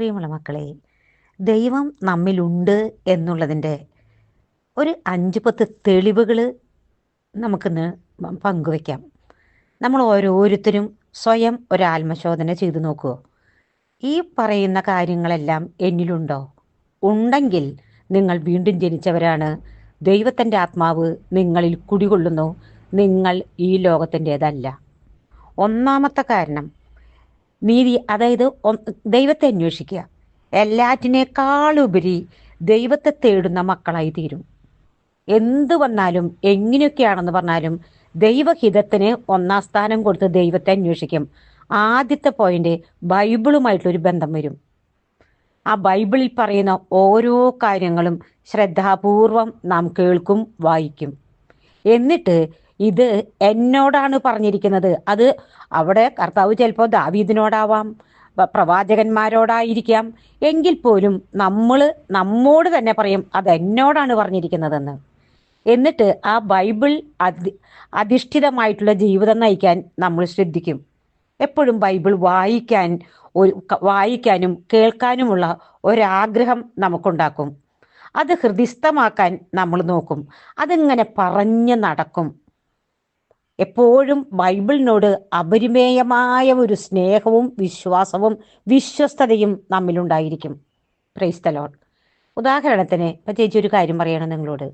പ്രിയമുള്ള മക്കളെ ദൈവം നമ്മിലുണ്ട് എന്നുള്ളതിന്റെ ഒരു അഞ്ച് പത്ത് തെളിവുകൾ നമുക്കിന്ന് പങ്കുവയ്ക്കാം. നമ്മൾ ഓരോരുത്തരും സ്വയം ഒരു ആത്മശോധന ചെയ്തു നോക്കുമോ ഈ പറയുന്ന കാര്യങ്ങളെല്ലാം എന്നിലുണ്ടോ? ഉണ്ടെങ്കിൽ നിങ്ങൾ വീണ്ടും ജനിച്ചവരാണ്. ദൈവത്തിന്റെ ആത്മാവ് നിങ്ങളിൽ കുടികൊള്ളുന്നു. നിങ്ങൾ ഈ ലോകത്തിന്റേതല്ല. ഒന്നാമത്തെ കാരണം നീതി അതായത് ദൈവത്തെ അന്വേഷിക്കുക. എല്ലാറ്റിനേക്കാളുപരി ദൈവത്തെ തേടുന്ന മക്കളായി തീരും എന്ത് വന്നാലും എങ്ങനെയൊക്കെയാണെന്ന് പറഞ്ഞാലും ദൈവഹിതത്തിന് ഒന്നാം സ്ഥാനം കൊടുത്ത് ദൈവത്തെ അന്വേഷിക്കും. ആദ്യത്തെ പോയിന്റ് ബൈബിളുമായിട്ടൊരു ബന്ധം വരും. ആ ബൈബിളിൽ പറയുന്ന ഓരോ കാര്യങ്ങളും ശ്രദ്ധാപൂർവം നാം കേൾക്കും വായിക്കും. എന്നിട്ട് ഇത് എന്നോടാണ് പറഞ്ഞിരിക്കുന്നത്. അത് അവിടെ കർത്താവ് ചിലപ്പോൾ ദാവീദിനോടാവാം പ്രവാചകന്മാരോടായിരിക്കാം. എങ്കിൽ പോലും നമ്മൾ നമ്മോട് തന്നെ പറയും അത് എന്നോടാണ് പറഞ്ഞിരിക്കുന്നതെന്ന്. എന്നിട്ട് ആ ബൈബിൾ അധി അധിഷ്ഠിതമായിട്ടുള്ള ജീവിതം നയിക്കാൻ നമ്മൾ ശ്രദ്ധിക്കും. എപ്പോഴും ബൈബിൾ വായിക്കാൻ ഒരു വായിക്കാനും കേൾക്കാനുമുള്ള ഒരാഗ്രഹം നമുക്കുണ്ടാക്കും. അത് ഹൃദിസ്ഥമാക്കാൻ നമ്മൾ നോക്കും. അതിങ്ങനെ പറഞ്ഞ് നടക്കും. എപ്പോഴും ബൈബിളിനോട് അപരിമേയമായ ഒരു സ്നേഹവും വിശ്വാസവും വിശ്വസ്തതയും നമ്മിലുണ്ടായിരിക്കും. പ്രൈസ്തലോൺ ഉദാഹരണത്തിന് ഇപ്പം ചേച്ചി ഒരു കാര്യം പറയണം നിങ്ങളോട്.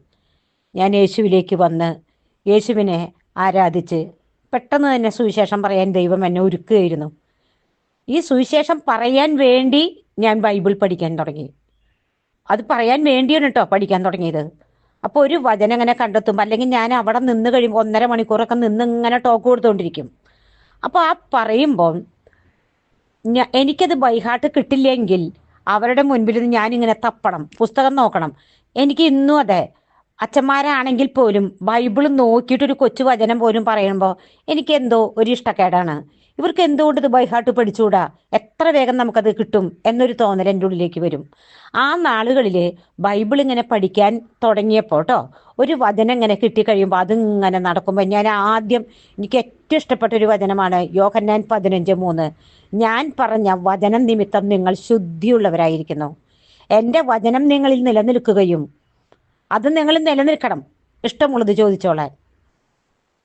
ഞാൻ യേശുവിലേക്ക് വന്ന് യേശുവിനെ ആരാധിച്ച് പെട്ടെന്ന് തന്നെ സുവിശേഷം പറയാൻ ദൈവം എന്നെ ഒരുക്കുകയായിരുന്നു. ഈ സുവിശേഷം പറയാൻ വേണ്ടി ഞാൻ ബൈബിൾ പഠിക്കാൻ തുടങ്ങി. അത് പറയാൻ വേണ്ടിയാണ് കേട്ടോ പഠിക്കാൻ തുടങ്ങിയത്. അപ്പോൾ ഒരു വചനം ഇങ്ങനെ കണ്ടെത്തും അല്ലെങ്കിൽ ഞാൻ അവിടെ നിന്ന് കഴിയുമ്പോൾ ഒന്നര മണിക്കൂറൊക്കെ നിന്ന് ഇങ്ങനെ ടോക്ക് കൊടുത്തോണ്ടിരിക്കും. അപ്പൊ ആ പറയുമ്പോൾ എനിക്കത് ബൈഹാർട്ട് കിട്ടില്ലെങ്കിൽ അവരുടെ മുൻപിൽ നിന്ന് ഞാനിങ്ങനെ തപ്പണം. പുസ്തകം നോക്കണം. എനിക്ക് ഇന്നും അതെ അച്ഛന്മാരാണെങ്കിൽ പോലും ബൈബിൾ നോക്കിയിട്ടൊരു കൊച്ചു വചനം പോലും പറയുമ്പോൾ എനിക്ക് എന്തോ ഒരു ഇഷ്ടക്കേടാണ്. ഇവർക്ക് എന്തുകൊണ്ട് ഇത് ബൈഹാർട്ട് പഠിച്ചുകൂടാ? എത്ര വേഗം നമുക്കത് കിട്ടും എന്നൊരു തോന്നൽ എന്റെ ഉള്ളിലേക്ക് വരും. ആ നാളുകളിൽ ബൈബിൾ ഇങ്ങനെ പഠിക്കാൻ തുടങ്ങിയപ്പോൾ കേട്ടോ ഒരു വചനം ഇങ്ങനെ കിട്ടിക്കഴിയുമ്പോൾ അതിങ്ങനെ നടക്കുമ്പോൾ ഞാൻ ആദ്യം എനിക്ക് ഏറ്റവും ഇഷ്ടപ്പെട്ട ഒരു വചനമാണ് യോഹന്നാൻ പതിനഞ്ച് മൂന്ന്. ഞാൻ പറഞ്ഞ വചനം നിമിത്തം നിങ്ങൾ ശുദ്ധിയുള്ളവരായിരിക്കുന്നു. എന്റെ വചനം നിങ്ങളിൽ നിലനിൽക്കുകയും അത് നിങ്ങൾ നിലനിൽക്കണം. ഇഷ്ടമുള്ളത് ചോദിച്ചോളാൻ.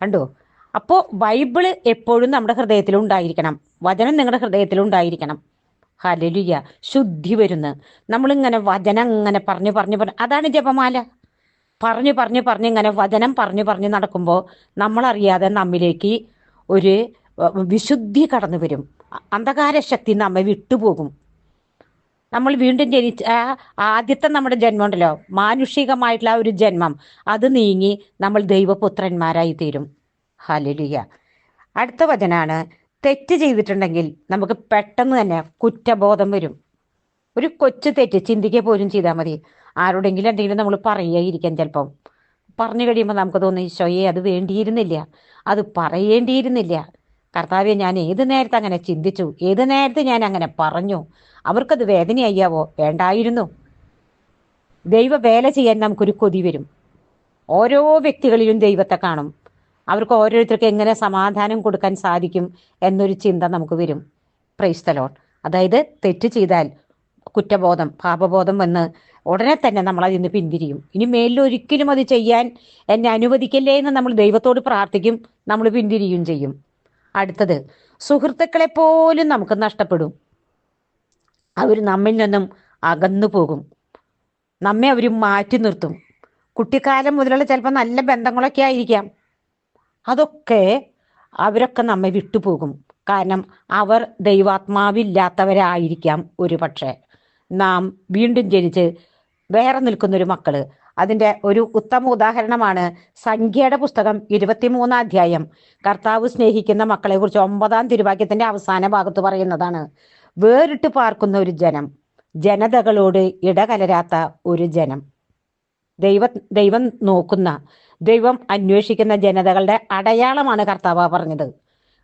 കണ്ടോ? അപ്പോൾ ബൈബിൾ എപ്പോഴും നമ്മുടെ ഹൃദയത്തിൽ ഉണ്ടായിരിക്കണം വചനം നിങ്ങളുടെ ഹൃദയത്തിൽ ഉണ്ടായിരിക്കണം ഹലലുയ ശുദ്ധി വരുന്ന്. നമ്മളിങ്ങനെ വചനം ഇങ്ങനെ പറഞ്ഞു പറഞ്ഞു പറഞ്ഞു. അതാണ് ജപമാല. പറഞ്ഞു പറഞ്ഞു പറഞ്ഞ് ഇങ്ങനെ വചനം പറഞ്ഞു പറഞ്ഞു നടക്കുമ്പോൾ നമ്മളറിയാതെ നമ്മിലേക്ക് ഒരു വിശുദ്ധി കടന്നു വരും. അന്ധകാര ശക്തി നമ്മെ വിട്ടുപോകും. നമ്മൾ വീണ്ടും ജനിച്ച ആദ്യത്തെ നമ്മുടെ ജന്മം ഉണ്ടല്ലോ. മാനുഷികമായിട്ടുള്ള ഒരു ജന്മം. അത് നീങ്ങി നമ്മൾ ദൈവപുത്രന്മാരായി തീരും. ഹലലിയ അടുത്ത വചനാണ് തെറ്റ് ചെയ്തിട്ടുണ്ടെങ്കിൽ നമുക്ക് പെട്ടെന്ന് തന്നെ കുറ്റബോധം വരും. ഒരു കൊച്ചു തെറ്റ് ചിന്തിക്കുക പോലും ചെയ്താൽ മതി. ആരോടെങ്കിലും എന്തെങ്കിലും നമ്മൾ പറയുകയായിരിക്കാം ചിലപ്പം. പറഞ്ഞു കഴിയുമ്പോൾ നമുക്ക് തോന്നി ഈശോയെ അത് വേണ്ടിയിരുന്നില്ല. അത് പറയേണ്ടിയിരുന്നില്ല. കർത്താവെ ഞാൻ ഏത് നേരത്തെ അങ്ങനെ ചിന്തിച്ചു? ഏത് നേരത്തെ ഞാൻ അങ്ങനെ പറഞ്ഞു? അവർക്കത് വേദനയ്യാവോ? വേണ്ടായിരുന്നു. ദൈവ വേല ചെയ്യാൻ നമുക്കൊരു കൊതി വരും. ഓരോ വ്യക്തികളിലും ദൈവത്തെ കാണും. അവർക്ക് ഓരോരുത്തർക്ക് എങ്ങനെ സമാധാനം കൊടുക്കാൻ സാധിക്കും എന്നൊരു ചിന്ത നമുക്ക് വരും. പ്രൈസ്തലോൺ അതായത് തെറ്റ് ചെയ്താൽ കുറ്റബോധം പാപബോധം വന്ന് ഉടനെ തന്നെ നമ്മൾ നിന്ന് പിന്തിരിയും. ഇനി മേലിൽ ഒരിക്കലും അത് ചെയ്യാൻ എന്നെ അനുവദിക്കല്ലേ എന്ന് നമ്മൾ ദൈവത്തോട് പ്രാർത്ഥിക്കും നമ്മൾ പിന്തിരിയും ചെയ്യും. അടുത്തത് സുഹൃത്തുക്കളെ പോലും നമുക്ക് നഷ്ടപ്പെടും. അവർ നമ്മിൽ നിന്നും അകന്നു പോകും. നമ്മെ അവർ മാറ്റി നിർത്തും. കുട്ടിക്കാലം മുതലുള്ള ചിലപ്പോൾ നല്ല ബന്ധങ്ങളൊക്കെ ആയിരിക്കാം. അതൊക്കെ അവരൊക്കെ നമ്മെ വിട്ടുപോകും. കാരണം അവർ ദൈവാത്മാവില്ലാത്തവരായിരിക്കാം ഒരു പക്ഷേ നാം വീണ്ടും ജനിച്ച് വേറെ നിൽക്കുന്നൊരു മക്കൾ. അതിന്റെ ഒരു ഉത്തമ ഉദാഹരണമാണ് സംഖ്യയുടെ പുസ്തകം ഇരുപത്തിമൂന്നാം അധ്യായം. കർത്താവ് സ്നേഹിക്കുന്ന മക്കളെ കുറിച്ച് ഒമ്പതാം തിരുവാക്യത്തിന്റെ അവസാന ഭാഗത്ത് പറയുന്നതാണ്. വേറിട്ട് പാർക്കുന്ന ഒരു ജനം ജനതകളോട് ഇടകലരാത്ത ഒരു ജനം. ദൈവ ദൈവം നോക്കുന്ന ദൈവം അന്വേഷിക്കുന്ന ജനതകളുടെ അടയാളമാണ് കർത്താവ് പറഞ്ഞത്.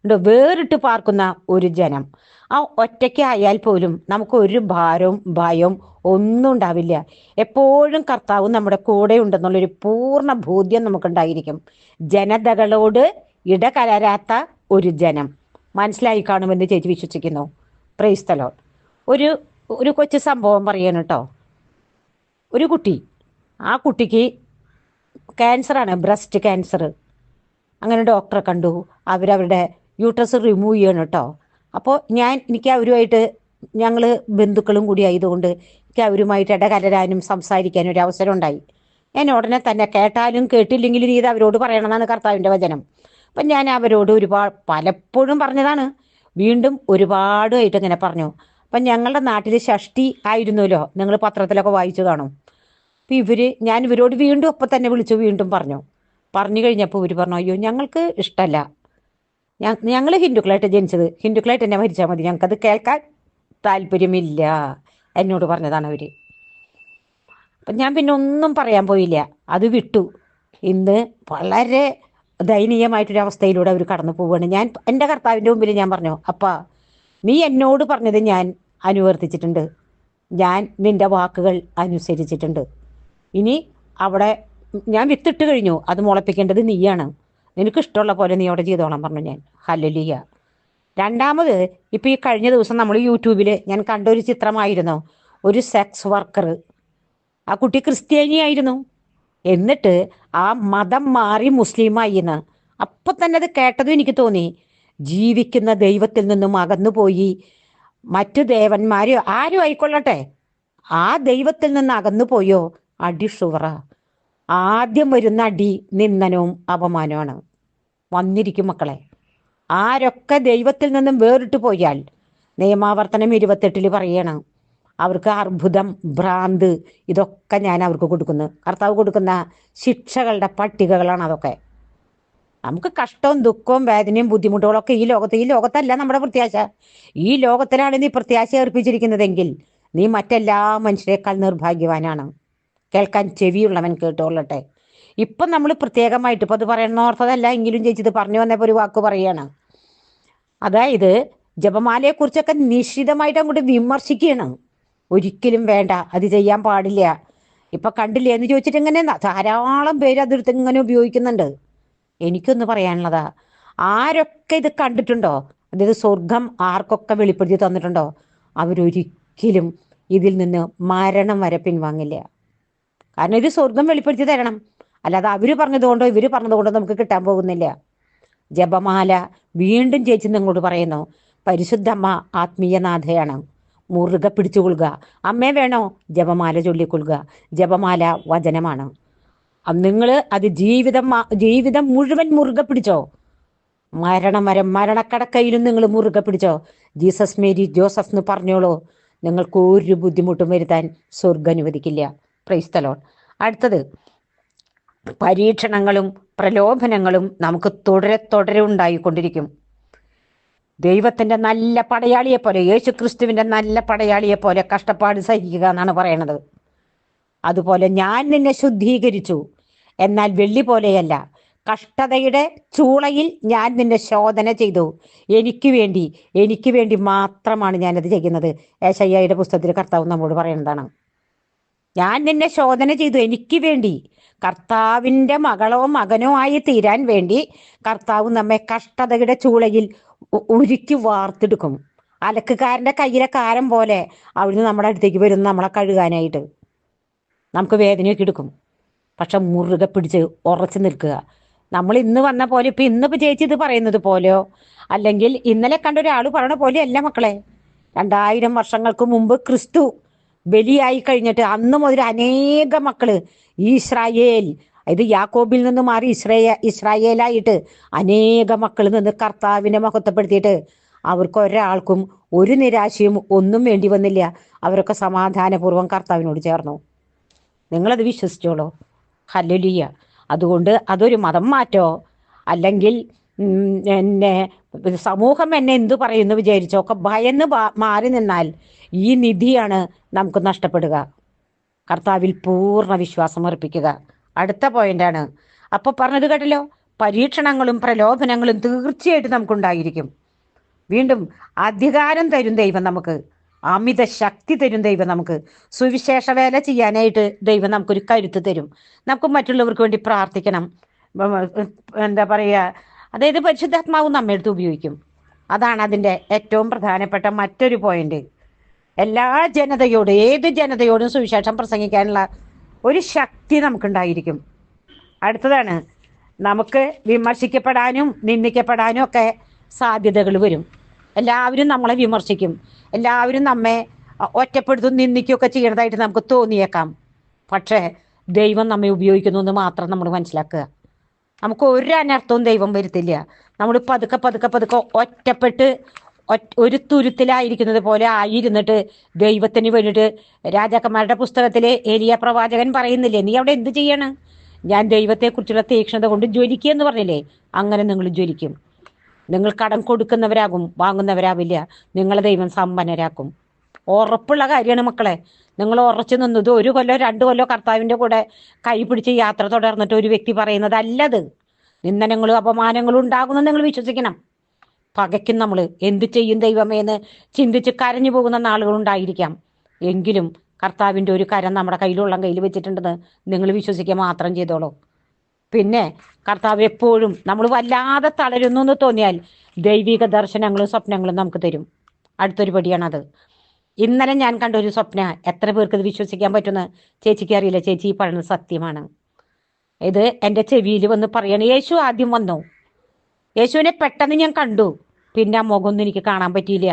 വേറിട്ട് പാർക്കുന്ന ഒരു ജനം. ആ ഒറ്റയ്ക്കായാൽ പോലും നമുക്ക് ഒരു ഭാരവും ഭയവും ഒന്നും ഉണ്ടാവില്ല. എപ്പോഴും കർത്താവ് നമ്മുടെ കൂടെ ഉണ്ടെന്നുള്ളൊരു പൂർണ ബോധ്യം നമുക്കുണ്ടായിരിക്കും. ജനതകളോട് ഇടകലരാത്ത ഒരു ജനം. മനസ്സിലായി കാണുമെന്ന് ചേച്ചി വിശ്വസിക്കുന്നു. പ്രൈസ്തലോ ഒരു ഒരു കൊച്ചു സംഭവം പറയാണ് കേട്ടോ. ഒരു കുട്ടി. ആ കുട്ടിക്ക് ക്യാൻസറാണ് ബ്രസ്റ്റ് ക്യാൻസർ അങ്ങനെ ഡോക്ടറെ കണ്ടു. അവരവരുടെ യൂട്രസ് റിമൂവ് ചെയ്യണം കേട്ടോ അപ്പോൾ ഞാൻ എനിക്ക് അവരുമായിട്ട് ഞങ്ങൾ ബന്ധുക്കളും കൂടി ആയതുകൊണ്ട് എനിക്ക് അവരുമായിട്ട് ഇടകലരാനും സംസാരിക്കാനും ഒരു അവസരം ഉണ്ടായി. ഞാൻ ഉടനെ തന്നെ കേട്ടാലും കേട്ടില്ലെങ്കിലും ഇത് അവരോട് പറയണമെന്നാണ് കർത്താവിന്റെ വചനം. അപ്പം ഞാൻ അവരോട് ഒരുപാട് പലപ്പോഴും പറഞ്ഞതാണ്. വീണ്ടും ഒരുപാടുമായിട്ട് ഇങ്ങനെ പറഞ്ഞു. അപ്പം ഞങ്ങളുടെ നാട്ടിൽ ഷഷ്ടി ആയിരുന്നല്ലോ. നിങ്ങൾ പത്രത്തിലൊക്കെ വായിച്ചു കാണും. അപ്പം ഇവർ ഞാൻ ഇവരോട് വീണ്ടും ഒപ്പം തന്നെ വിളിച്ചു വീണ്ടും പറഞ്ഞു. പറഞ്ഞു കഴിഞ്ഞപ്പോൾ ഇവർ പറഞ്ഞു അയ്യോ ഞങ്ങൾക്ക് ഇഷ്ടമല്ല ഞങ്ങൾ ഹിന്ദുക്കളായിട്ട് ജനിച്ചത്. ഹിന്ദുക്കളായിട്ട് തന്നെ മരിച്ചാൽ മതി. ഞങ്ങൾക്കത് കേൾക്കാൻ താല്പര്യമില്ല. എന്നോട് പറഞ്ഞതാണ് അവർ അപ്പം ഞാൻ പിന്നെ ഒന്നും പറയാൻ പോയില്ല. അത് വിട്ടു. ഇന്ന് വളരെ ദയനീയമായിട്ടൊരു അവസ്ഥയിലൂടെ അവർ കടന്നു പോവുകയാണ് ഞാൻ എന്റെ കർത്താവിന്റെ മുമ്പിൽ ഞാൻ പറഞ്ഞു അപ്പാ നീ എന്നോട് പറഞ്ഞത് ഞാൻ അനുവർത്തിച്ചിട്ടുണ്ട്. ഞാൻ നിന്റെ വാക്കുകൾ അനുസരിച്ചിട്ടുണ്ട്. ഇനി അവിടെ ഞാൻ വിത്തിട്ട് കഴിഞ്ഞു. അത് മുളപ്പിക്കേണ്ടത് നീയാണ്. നിനക്ക് ഇഷ്ടമുള്ള പോലെ നീ അവിടെ ചെയ്തോളാം പറഞ്ഞു ഞാൻ. ഹല്ലലിയ. രണ്ടാമത് ഇപ്പം ഈ കഴിഞ്ഞ ദിവസം നമ്മൾ യൂട്യൂബിൽ ഞാൻ കണ്ട ഒരു ചിത്രമായിരുന്നു. ഒരു സെക്സ് വർക്കർ ആ കുട്ടി ക്രിസ്ത്യാനിയായിരുന്നു. എന്നിട്ട് ആ മതം മാറി മുസ്ലിമായി എന്ന് അപ്പം തന്നെ അത് കേട്ടതും എനിക്ക് തോന്നി. ജീവിക്കുന്ന ദൈവത്തിൽ നിന്നും അകന്നുപോയി. മറ്റു ദേവന്മാരോ ആരും ആയിക്കൊള്ളട്ടെ. ആ ദൈവത്തിൽ നിന്ന് അകന്നു പോയോ അടി ഷുവറ ആദ്യം വരുന്ന അടി നിന്ദനവും അപമാനമാണ് വന്നിരിക്കും മക്കളെ. ആരൊക്കെ ദൈവത്തിൽ നിന്നും വേറിട്ട് പോയാൽ നിയമാവർത്തനം ഇരുപത്തെട്ടിൽ പറയണം. അവർക്ക് അർബുദം ഭ്രാന്ത് ഇതൊക്കെ ഞാൻ അവർക്ക് കൊടുക്കുന്നു. കർത്താവ് കൊടുക്കുന്ന ശിക്ഷകളുടെ പട്ടികകളാണ് അതൊക്കെ. നമുക്ക് കഷ്ടവും ദുഃഖവും വേദനയും ബുദ്ധിമുട്ടുകളൊക്കെ ഈ ലോകത്ത് ഈ ലോകത്തല്ല നമ്മുടെ പ്രത്യാശ. ഈ ലോകത്തിലാണ് നീ പ്രത്യാശ ഏർപ്പിച്ചിരിക്കുന്നതെങ്കിൽ നീ മറ്റെല്ലാ മനുഷ്യരെക്കാൾ നിർഭാഗ്യവാനാണ്. കേൾക്കാൻ ചെവിയുള്ളവൻ കേട്ടോളട്ടെ. ഇപ്പം നമ്മൾ പ്രത്യേകമായിട്ട് ഇപ്പം അത് പറയണമെന്ന് ഓർത്തതല്ല എങ്കിലും ചേച്ചി പറഞ്ഞു വന്നപ്പോൾ ഒരു വാക്ക് പറയാണ്. അതായത് ജപമാലയെക്കുറിച്ചൊക്കെ നിശ്ചിതമായിട്ട് അങ്ങോട്ട് വിമർശിക്കുകയാണ്. ഒരിക്കലും വേണ്ട അത് ചെയ്യാൻ പാടില്ല. ഇപ്പം കണ്ടില്ലേ എന്ന് ചോദിച്ചിട്ട് ഇങ്ങനെ ധാരാളം പേര് അതിർത്ത് ഇങ്ങനെ ഉപയോഗിക്കുന്നുണ്ട്. എനിക്കൊന്ന് പറയാനുള്ളതാ ആരൊക്കെ ഇത് കണ്ടിട്ടുണ്ടോ? അതായത് സ്വർഗം ആർക്കൊക്കെ വെളിപ്പെടുത്തി തന്നിട്ടുണ്ടോ? അവരൊരിക്കലും ഇതിൽ നിന്ന് മരണം വരെ പിൻവാങ്ങില്ല. കാരണം ഇത് സ്വർഗം വെളിപ്പെടുത്തി തരണം. അല്ലാതെ അവർ പറഞ്ഞതുകൊണ്ടോ ഇവർ പറഞ്ഞതുകൊണ്ടോ നമുക്ക് കിട്ടാൻ പോകുന്നില്ല. ജപമാല വീണ്ടും ചേച്ചി നിങ്ങളോട് പറയുന്നു. പരിശുദ്ധമ്മ ആത്മീയനാഥയാണ്. മുറുകെ പിടിച്ചുകൊള്ളുക അമ്മേ വേണോ? ജപമാല ചൊല്ലിക്കൊള്ളുക. ജപമാല വചനമാണ്. നിങ്ങൾ അത് ജീവിതം ജീവിതം മുഴുവൻ മുറുകെ പിടിച്ചോ? മരണം വരെ മരണക്കടക്കയിലും നിങ്ങൾ മുറുകെ പിടിച്ചോ? ജീസസ് മേരി ജോസഫ് എന്ന് പറഞ്ഞോളൂ. നിങ്ങൾക്ക് ഒരു ബുദ്ധിമുട്ടും വരുത്താൻ സ്വർഗം അനുവദിക്കില്ല. പ്രൈസ്തലോൺ അടുത്തത് പരീക്ഷണങ്ങളും പ്രലോഭനങ്ങളും നമുക്ക് തുടരെ തുടരെ ഉണ്ടായിക്കൊണ്ടിരിക്കും. ദൈവത്തിന്റെ നല്ല പടയാളിയെ പോലെ യേശു ക്രിസ്തുവിന്റെ നല്ല പടയാളിയെ പോലെ കഷ്ടപ്പാട് സഹിക്കുക എന്നാണ് പറയണത്. അതുപോലെ ഞാൻ നിന്നെ ശുദ്ധീകരിച്ചു എന്നാൽ വെള്ളി പോലെയല്ല കഷ്ടതയുടെ ചൂളയിൽ ഞാൻ നിന്നെ ശോധന ചെയ്തു. എനിക്ക് വേണ്ടി എനിക്ക് വേണ്ടി മാത്രമാണ് ഞാനത് ചെയ്യുന്നത്. ഏശയ്യയുടെ പുസ്തകത്തിൽ കർത്താവ് നമ്മോട് പറയുന്നതാണ്. ഞാൻ നിന്നെ ശോധന ചെയ്തു എനിക്ക് വേണ്ടി. കർത്താവിന്റെ മകളോ മകനോ ആയി തീരാൻ വേണ്ടി കർത്താവ് നമ്മെ കഷ്ടതയുടെ ചൂളയിൽ ഉരുക്കി വാർത്തെടുക്കും. അലക്കുകാരന്റെ കയ്യിലെ കാരം പോലെ അവിടുന്ന് നമ്മുടെ അടുത്തേക്ക് വരുന്ന നമ്മളെ കഴുകാനായിട്ട്. നമുക്ക് വേദനയൊക്കെ എടുക്കും. പക്ഷെ മുറുകെ പിടിച്ച് ഉറച്ചു നിൽക്കുക. നമ്മൾ ഇന്ന് വന്ന പോലെ ഇപ്പൊ ഇന്നിപ്പോ ചേച്ചി ഇത് പറയുന്നത് പോലെയോ? അല്ലെങ്കിൽ ഇന്നലെ കണ്ട ഒരാൾ പറയണ പോലെയല്ല മക്കളെ. രണ്ടായിരം വർഷങ്ങൾക്ക് മുമ്പ് ക്രിസ്തു ബലിയായി കഴിഞ്ഞിട്ട് അന്ന് മുതൽ അനേക മക്കൾ ഇസ്രായേൽ ഇത് യാക്കോബിൽ നിന്ന് മാറി ഇസ്രേ ഇസ്രായേലായിട്ട് അനേക മക്കൾ നിന്ന് കർത്താവിനെ മഹത്വപ്പെടുത്തിയിട്ട് അവർക്ക് ഒരാൾക്കും ഒരു നിരാശയും ഒന്നും വേണ്ടി വന്നില്ല. അവരൊക്കെ സമാധാനപൂർവം കർത്താവിനോട് ചേർന്നു. നിങ്ങളത് വിശ്വസിച്ചോളോ. ഹല്ലുലിയ. അതുകൊണ്ട് അതൊരു മതം മാറ്റോ? അല്ലെങ്കിൽ എന്നെ സമൂഹം എന്നെ എന്തു പറയുന്നു വിചാരിച്ചോ ഒക്കെ ഭയന്ന് മാറി നിന്നാൽ ഈ നിധിയാണ് നമുക്ക് നഷ്ടപ്പെടുക. കർത്താവിൽ പൂർണ വിശ്വാസം അർപ്പിക്കുക. അടുത്ത പോയിന്റാണ് അപ്പൊ പറഞ്ഞത് കേട്ടല്ലോ പരീക്ഷണങ്ങളും പ്രലോഭനങ്ങളും തീർച്ചയായിട്ടും നമുക്കുണ്ടായിരിക്കും. വീണ്ടും അധികാരം തരും ദൈവം നമുക്ക് അമിത ശക്തി തരും ദൈവം നമുക്ക് സുവിശേഷ വേല ചെയ്യാനായിട്ട് ദൈവം നമുക്കൊരു കരുത്ത് തരും. നമുക്ക് മറ്റുള്ളവർക്ക് വേണ്ടി പ്രാർത്ഥിക്കണം. എന്താ പറയുക അതായത് പരിശുദ്ധാത്മാവ് നമ്മെടുത്ത് ഉപയോഗിക്കും. അതാണ് അതിന്റെ ഏറ്റവും പ്രധാനപ്പെട്ട മറ്റൊരു പോയിന്റ് എല്ലാ ജനതയോടും ഏത് ജനതയോടും സുവിശേഷം പ്രസംഗിക്കാനുള്ള ഒരു ശക്തി നമുക്കുണ്ടായിരിക്കും. അടുത്തതാണ് നമുക്ക് വിമർശിക്കപ്പെടാനും നിന്ദിക്കപ്പെടാനും ഒക്കെ സാധ്യതകൾ വരും. എല്ലാവരും നമ്മളെ വിമർശിക്കും. എല്ലാവരും നമ്മെ ഒറ്റപ്പെടുത്തും നിന്ദിക്കുകയൊക്കെ ചെയ്യണതായിട്ട് നമുക്ക് തോന്നിയേക്കാം. പക്ഷേ ദൈവം നമ്മെ ഉപയോഗിക്കുന്നു എന്ന് മാത്രം നമ്മൾ മനസ്സിലാക്കുക. നമുക്ക് ഒരു അനർത്ഥവും ദൈവം വരുത്തില്ല. നമ്മൾ പതുക്കെ പതുക്കെ പതുക്കെ ഒറ്റപ്പെട്ട് ഒരു തുരുത്തിലായിരിക്കുന്നത് പോലെ ആയിരുന്നിട്ട് ദൈവത്തിന് വേണ്ടിയിട്ട് രാജാക്കന്മാരുടെ പുസ്തകത്തിലെ ഏലിയ പ്രവാചകൻ പറയുന്നില്ലേ നീ അവിടെ എന്ത് ചെയ്യണം? ഞാൻ ദൈവത്തെക്കുറിച്ചുള്ള തീക്ഷ്ണത കൊണ്ട് ജ്വലിക്കുക എന്ന് പറഞ്ഞില്ലേ? അങ്ങനെ നിങ്ങൾ ജ്വലിക്കും. നിങ്ങൾ കടം കൊടുക്കുന്നവരാകും വാങ്ങുന്നവരാവില്ല. നിങ്ങളെ ദൈവം സമ്പന്നരാക്കും. ഉറപ്പുള്ള കാര്യമാണ് മക്കളെ. നിങ്ങൾ ഉറച്ചു നിന്നത് ഒരു കൊല്ലോ രണ്ട് കൊല്ലോ കർത്താവിന്റെ കൂടെ കൈ പിടിച്ച് യാത്ര തുടർന്നിട്ട് ഒരു വ്യക്തി പറയുന്നത് അല്ലത് നിന്ദനങ്ങളും അപമാനങ്ങളും ഉണ്ടാകുമെന്ന് നിങ്ങൾ വിശ്വസിക്കണം. പകയ്ക്കും നമ്മൾ. എന്ത് ചെയ്യും ദൈവമേ എന്ന് ചിന്തിച്ച് കരഞ്ഞു പോകുന്ന നാളുകളുണ്ടായിരിക്കാം എങ്കിലും കർത്താവിന്റെ ഒരു കരം നമ്മുടെ കയ്യിലുള്ള കയ്യിൽ വെച്ചിട്ടുണ്ടെന്ന് നിങ്ങൾ വിശ്വസിക്കുക മാത്രം ചെയ്തോളൂ. പിന്നെ കർത്താവ് എപ്പോഴും നമ്മൾ വല്ലാതെ തളരുന്നു എന്ന് തോന്നിയാൽ ദൈവിക ദർശനങ്ങളും സ്വപ്നങ്ങളും നമുക്ക് തരും. അടുത്തൊരു പടിയാണത്. ഇന്നലെ ഞാൻ കണ്ട ഒരു സ്വപ്ന എത്ര പേർക്ക് ഇത് വിശ്വസിക്കാൻ പറ്റുന്ന ചേച്ചിക്ക് അറിയില്ല. ചേച്ചി ഈ പറയുന്നത് സത്യമാണ്. ഇത് എന്റെ ചെവിയിൽ വന്ന് പറയണ യേശു ആദ്യം വന്നു. യേശുവിനെ പെട്ടെന്ന് ഞാൻ കണ്ടു. പിന്നെ ആ മുഖമൊന്നും എനിക്ക് കാണാൻ പറ്റിയില്ല.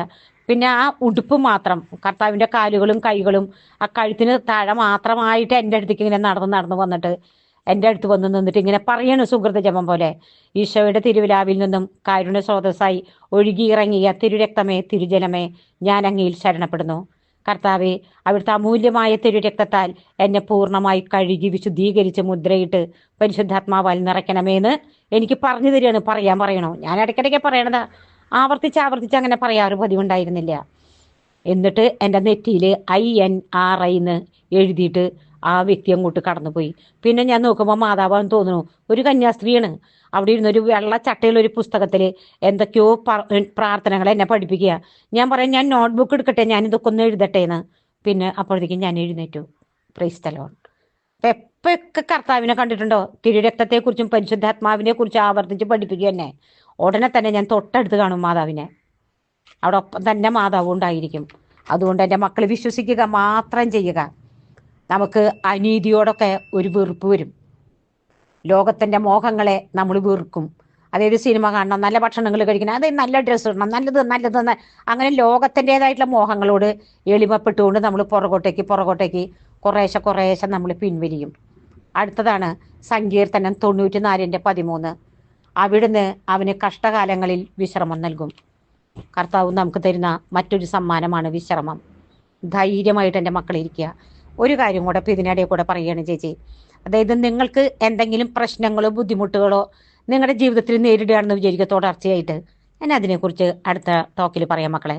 പിന്നെ ആ ഉടുപ്പ് മാത്രം കർത്താവിന്റെ കാലുകളും കൈകളും ആ കഴുത്തിന് താഴെ മാത്രമായിട്ട് എന്റെ അടുത്തേക്ക് ഇങ്ങനെ നടന്ന് നടന്ന് വന്നിട്ട് എന്റെ അടുത്ത് വന്ന് നിന്നിട്ട് ഇങ്ങനെ പറയണു സുഹൃത ജപം പോലെ. ഈശോയുടെ തിരുവിലാവിൽ നിന്നും കാരുണ്യ സ്രോതസ്സായി ഒഴുകിയിറങ്ങിയ തിരുരക്തമേ തിരുജലമേ ഞാൻ അങ്ങയിൽ ശരണപ്പെടുന്നു. കർത്താവെ അവിടുത്തെ അമൂല്യമായ തിരുരക്തത്താൽ എന്നെ പൂർണമായി കഴുകി വിശുദ്ധീകരിച്ച് മുദ്രയിട്ട് പരിശുദ്ധാത്മാവാൽ നിറയ്ക്കണമേന്ന് എനിക്ക് പറഞ്ഞു തരികയാണ്. പറയാൻ പറയണോ? ഞാൻ ഇടയ്ക്കിടയ്ക്ക് പറയണത്. ആവർത്തിച്ച് ആവർത്തിച്ച് അങ്ങനെ പറയാറ് പതിവുണ്ടായിരുന്നില്ല. എന്നിട്ട് എന്റെ നെറ്റിയിൽ ഐ എൻ ആർ ഐ എന്ന് എഴുതിയിട്ട് ആ വ്യക്തി അങ്ങോട്ട് കടന്നുപോയി. പിന്നെ ഞാൻ നോക്കുമ്പോൾ മാതാവാന്ന് തോന്നുന്നു ഒരു കന്യാസ്ത്രീയാണ്. അവിടെ ഇരുന്ന് ഒരു വെള്ള ചട്ടയുള്ള ഒരു പുസ്തകത്തിൽ എന്തൊക്കെയോ പ്രാർത്ഥനകൾ എന്നെ പഠിപ്പിക്കുക. ഞാൻ പറയാം ഞാൻ നോട്ട്ബുക്ക് എടുക്കട്ടെ ഞാൻ ഇതൊക്കെ ഒന്ന് എഴുതട്ടെ എന്ന്. പിന്നെ അപ്പോഴത്തേക്കും ഞാൻ എഴുന്നേറ്റു. പ്രൈസ്തലോൺ അപ്പം എപ്പോഴൊക്കെ കർത്താവിനെ കണ്ടിട്ടുണ്ടോ? തിരുരക്തത്തെക്കുറിച്ചും പരിശുദ്ധാത്മാവിനെ കുറിച്ച് ആവർത്തിച്ച് പഠിപ്പിക്കുക തന്നെ. ഉടനെ തന്നെ ഞാൻ തൊട്ടടുത്ത് കാണും മാതാവിനെ. അവിടെ ഒപ്പം തന്നെ മാതാവും ഉണ്ടായിരിക്കും. അതുകൊണ്ട് എന്റെ മക്കൾ വിശ്വസിക്കുക മാത്രം ചെയ്യുക. നമുക്ക് അനീതിയോടൊക്കെ ഒരു വെറുപ്പ് വരും. ലോകത്തിന്റെ മോഹങ്ങളെ നമ്മൾ വെറുക്കും അതായത് സിനിമ കാണണം നല്ല ഭക്ഷണങ്ങൾ കഴിക്കണം അതായത് നല്ല ഡ്രസ്സ് ഇടണം നല്ലത് നല്ലത് അങ്ങനെ ലോകത്തിന്റെതായിട്ടുള്ള മോഹങ്ങളോട് എളിമപ്പെട്ടുകൊണ്ട് നമ്മൾ പുറകോട്ടേക്ക് പുറകോട്ടേക്ക് കുറേശ്ശെ കുറേശ്ശെ നമ്മൾ പിൻവലിയും. അടുത്തതാണ് സങ്കീർത്തനം തൊണ്ണൂറ്റി നാലിന്റെ പതിമൂന്ന്. അവിടുന്ന് അവന് കഷ്ടകാലങ്ങളിൽ വിശ്രമം നൽകും. കർത്താവ് നമുക്ക് തരുന്ന മറ്റൊരു സമ്മാനമാണ് വിശ്രമം. ധൈര്യമായിട്ട് എന്റെ മക്കളിരിക്കുക ഒരു കാര്യം കൂടെ ഇപ്പം ഇതിനിടയിൽ കൂടെ പറയുകയാണ് ചേച്ചി. അതായത് നിങ്ങൾക്ക് എന്തെങ്കിലും പ്രശ്നങ്ങളോ ബുദ്ധിമുട്ടുകളോ നിങ്ങളുടെ ജീവിതത്തിൽ നേരിടുകയാണെന്ന് വിചാരിക്കുക തുടർച്ചയായിട്ട്. ഞാൻ അതിനെക്കുറിച്ച് അടുത്ത ടോക്കിൽ പറയാം മക്കളെ.